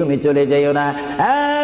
তুমি চলে যাইও না।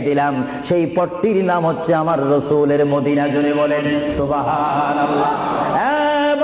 দিলাম। সেই পথটির নাম হচ্ছে আমার রসুলের মদিনা জুড়ে বলেন হ্যাঁ?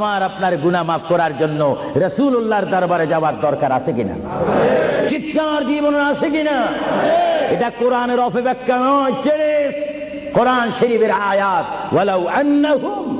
আমার আপনার গুণা মাফ করার জন্য রসুল উল্লাহর দরবারে যাওয়ার দরকার আছে কিনা? চিৎকার জীবন আছে কিনা? এটা কোরআনের অপব্যাখ্যা নয়, ছেড়ে। কোরআন শরীফের আয়াত, ওয়ালাউ আন্নাহুম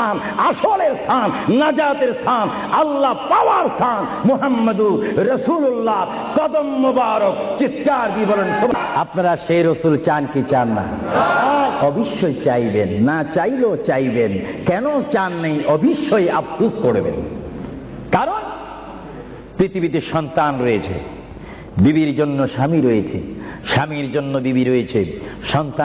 আসলের স্থান, নাজাতের স্থান, আল্লাহ পাওয়ার স্থান। মুহাম্মদু রসুল্লাহ কদম মুবারক, চিৎকার দিয়ে বলেন আপনারা সেই রসুল চান কি চান না? অবশ্যই চাইবেন, না চাইলেও চাইবেন। কেন চান নেই? অবশ্যই আফসুস করবেন। কারণ পৃথিবীতে সন্তান রয়েছে, বিবির জন্য স্বামী রয়েছে, স্বামীর জন্য বিবি রয়েছে, সন্তান